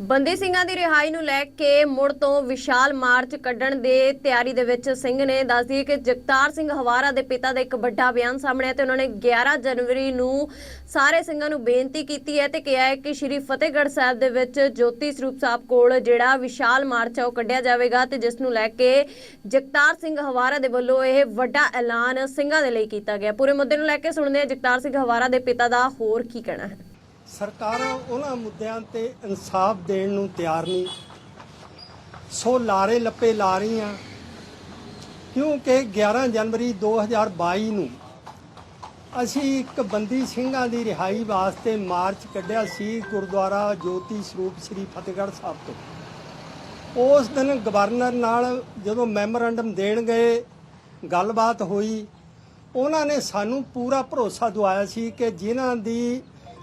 ਬੰਦੀ ਸਿੰਘਾਂ ਦੀ ਰਿਹਾਈ ਨੂੰ ਲੈ ਕੇ ਮੁੜ ਤੋਂ ਵਿਸ਼ਾਲ ਮਾਰਚ ਕੱਢਣ ਦੇ ਤਿਆਰੀ ਦੇ ਵਿੱਚ ਸਿੰਘ ਨੇ ਦੱਸਦੀ ਕਿ ਜਗਤਾਰ ਸਿੰਘ ਹਵਾਰਾ ਦੇ ਪਿਤਾ ਦਾ ਇੱਕ ਵੱਡਾ ਬਿਆਨ ਸਾਹਮਣੇ ਆਇਆ ਤੇ ਉਹਨਾਂ ਨੇ 11 ਜਨਵਰੀ ਨੂੰ ਸਾਰੇ ਸਿੰਘਾਂ ਨੂੰ ਬੇਨਤੀ ਕੀਤੀ ਹੈ ਤੇ ਕਿਹਾ ਹੈ ਕਿ ਸ਼੍ਰੀ ਫਤਿਹਗੜ੍ਹ ਸਾਹਿਬ ਦੇ ਵਿੱਚ ਜੋਤੀ ਸਰੂਪ ਸਾਹਿਬ ਕੋਲ ਜਿਹੜਾ ਵਿਸ਼ਾਲ ਮਾਰਚ ਹੈ ਉਹ ਕੱਢਿਆ ਜਾਵੇਗਾ ਤੇ ਜਿਸ ਨੂੰ ਲੈ ਕੇ ਜਗਤਾਰ ਸਿੰਘ ਹਵਾਰਾ ਦੇ ਵੱਲੋਂ ਇਹ ਵੱਡਾ ਐਲਾਨ ਸਿੰਘਾਂ ਦੇ ਲਈ ਕੀਤਾ ਗਿਆ। ਪੂਰੇ ਮੁੱਦੇ ਨੂੰ ਲੈ ਕੇ ਸੁਣਦੇ ਹਾਂ ਜਗਤਾਰ ਸਿੰਘ ਹਵਾਰਾ ਦੇ ਪਿਤਾ ਦਾ ਹੋਰ ਕੀ ਕਹਿਣਾ ਹੈ। ਸਰਕਾਰਾਂ ਉਹਨਾਂ ਮੁੱਦਿਆਂ ਤੇ ਇਨਸਾਫ ਦੇਣ ਨੂੰ ਤਿਆਰ ਨਹੀਂ। ਸੋ ਲਾਰੇ ਲੱਪੇ ਲਾ ਰਹੀਆਂ। ਕਿਉਂਕਿ 11 ਜਨਵਰੀ 2022 ਨੂੰ ਅਸੀਂ ਇੱਕ ਬੰਦੀ ਸਿੰਘਾਂ ਦੀ ਰਿਹਾਈ ਵਾਸਤੇ ਮਾਰਚ ਕੱਢਿਆ ਸੀ ਗੁਰਦੁਆਰਾ ਜੋਤੀ ਸਰੂਪ ਸ੍ਰੀ ਫਤਿਹਗੜ੍ਹ ਸਾਹਿਬ ਤੋਂ। ਉਸ ਦਿਨ ਗਵਰਨਰ ਨਾਲ ਜਦੋਂ ਮੈਮੋਰੈਂਡਮ ਦੇਣ ਗਏ, ਗੱਲਬਾਤ ਹੋਈ, ਉਹਨਾਂ ਨੇ ਸਾਨੂੰ ਪੂਰਾ ਭਰੋਸਾ ਦਵਾਇਆ ਸੀ ਕਿ ਜਿਨ੍ਹਾਂ ਦੀ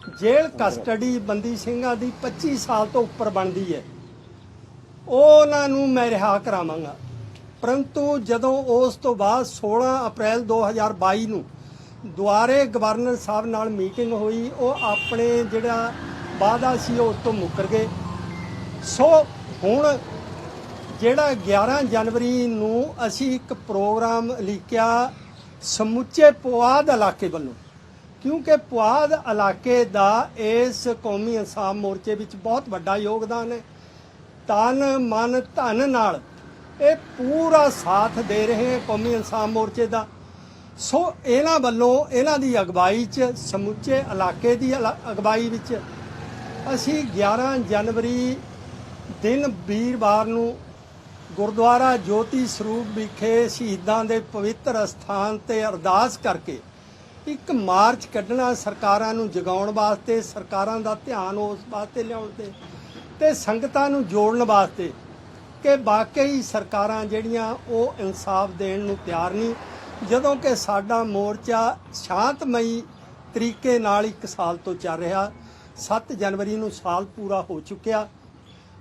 ਜੇਲ੍ਹ ਕਸਟਡੀ ਬੰਦੀ ਸਿੰਘਾਂ ਦੀ 25 ਸਾਲ ਤੋਂ ਉੱਪਰ ਬਣਦੀ ਹੈ। ਉਹਨਾਂ ਨੂੰ ਮੈਂ ਰਿਹਾ ਕਰਾਵਾਂਗਾ। ਪਰੰਤੂ ਜਦੋਂ ਉਸ ਤੋਂ ਬਾਅਦ 16 ਅਪ੍ਰੈਲ 2022 ਨੂੰ ਦੁਆਰੇ ਗਵਰਨਰ ਸਾਹਿਬ ਨਾਲ ਮੀਟਿੰਗ ਹੋਈ, ਉਹ ਆਪਣੇ ਜਿਹੜਾ ਵਾਅਦਾ ਸੀ ਉਸ ਤੋਂ ਮੁੱਕਰ ਗਏ। ਸੋ ਹੁਣ ਜਿਹੜਾ 11 ਜਨਵਰੀ ਨੂੰ ਅਸੀਂ ਇੱਕ ਪ੍ਰੋਗਰਾਮ ਲਿਖਿਆ ਸਮੁੱਚੇ ਪੁਆਧ ਇਲਾਕੇ ਵੱਲੋਂ ਕਿਉਂਕਿ ਪੁਆਧ ਇਲਾਕੇ ਦਾ ਇਸ ਕੌਮੀ ਇਨਸਾਫ ਮੋਰਚੇ ਵਿੱਚ ਬਹੁਤ ਵੱਡਾ ਯੋਗਦਾਨ ਹੈ। ਤਨ, ਮਨ, ਧਨ ਨਾਲ ਇਹ ਪੂਰਾ ਸਾਥ ਦੇ ਰਹੇ ਹੈ ਕੌਮੀ ਇਨਸਾਫ ਮੋਰਚੇ ਦਾ। ਸੋ ਇਹਨਾਂ ਵੱਲੋਂ ਇਹਨਾਂ ਦੀ ਅਗਵਾਈ 'ਚ, ਸਮੁੱਚੇ ਇਲਾਕੇ ਦੀ ਅਲਾ- ਅਗਵਾਈ ਵਿੱਚ ਅਸੀਂ 11 ਜਨਵਰੀ ਦਿਨ ਵੀਰਵਾਰ ਨੂੰ ਗੁਰਦੁਆਰਾ ਜੋਤੀ ਸਰੂਪ ਵਿਖੇ ਸ਼ਹੀਦਾਂ ਦੇ ਪਵਿੱਤਰ ਅਸਥਾਨ ਤੇ ਅਰਦਾਸ ਕਰਕੇ ਇੱਕ ਮਾਰਚ ਕੱਢਣਾ ਸਰਕਾਰਾਂ ਨੂੰ ਜਗਾਉਣ ਵਾਸਤੇ, ਸਰਕਾਰਾਂ ਦਾ ਧਿਆਨ ਉਸ ਵਾਸਤੇ ਲਿਆਉਣ ਤੇ ਤੇ ਸੰਗਤਾਂ ਨੂੰ ਜੋੜਨ ਵਾਸਤੇ ਕਿ ਵਾਕਈ ਸਰਕਾਰਾਂ ਜਿਹੜੀਆਂ ਉਹ ਇਨਸਾਫ ਦੇਣ ਨੂੰ ਤਿਆਰ ਨਹੀਂ। ਜਦੋਂ ਕਿ ਸਾਡਾ ਮੋਰਚਾ ਸ਼ਾਂਤਮਈ ਤਰੀਕੇ ਨਾਲ ਇੱਕ ਸਾਲ ਤੋਂ ਚੱਲ ਰਿਹਾ 7 ਜਨਵਰੀ ਨੂੰ ਸਾਲ ਪੂਰਾ ਹੋ ਚੁੱਕਿਆ।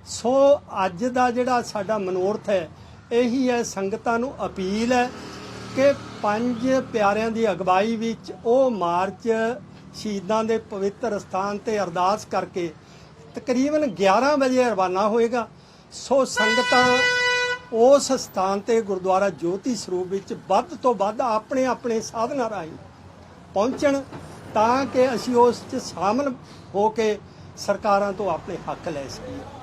ਸੋ ਅੱਜ ਦਾ ਜਿਹੜਾ ਸਾਡਾ ਮਨੋਰਥ ਹੈ, ਇਹੀ ਹੈ ਸੰਗਤਾਂ ਨੂੰ ਅਪੀਲ ਹੈ ਕਿ ਪੰਜ ਪਿਆਰਿਆਂ ਦੀ ਅਗਵਾਈ ਵਿੱਚ ਉਹ ਮਾਰਚ ਸ਼ਹੀਦਾਂ ਦੇ ਪਵਿੱਤਰ ਸਥਾਨ ਤੇ ਅਰਦਾਸ ਕਰਕੇ ਤਕਰੀਬਨ 11 ਵਜੇ ਰਵਾਨਾ ਹੋਏਗਾ। ਸੋ ਸੰਗਤਾਂ ਉਸ ਸਥਾਨ ਤੇ ਗੁਰਦੁਆਰਾ ਜੋਤੀ ਸਰੂਪ ਵਿੱਚ ਵੱਧ ਤੋਂ ਵੱਧ ਆਪਣੇ ਆਪਣੇ ਸਾਧਨਾਂ ਰਾਹੀਂ ਪਹੁੰਚਣ ਤਾਂ ਕਿ ਅਸੀਂ ਉਸ 'ਚ ਸ਼ਾਮਲ ਹੋ ਕੇ ਸਰਕਾਰਾਂ ਤੋਂ ਆਪਣੇ ਹੱਕ ਲੈ ਸਕੀਏ।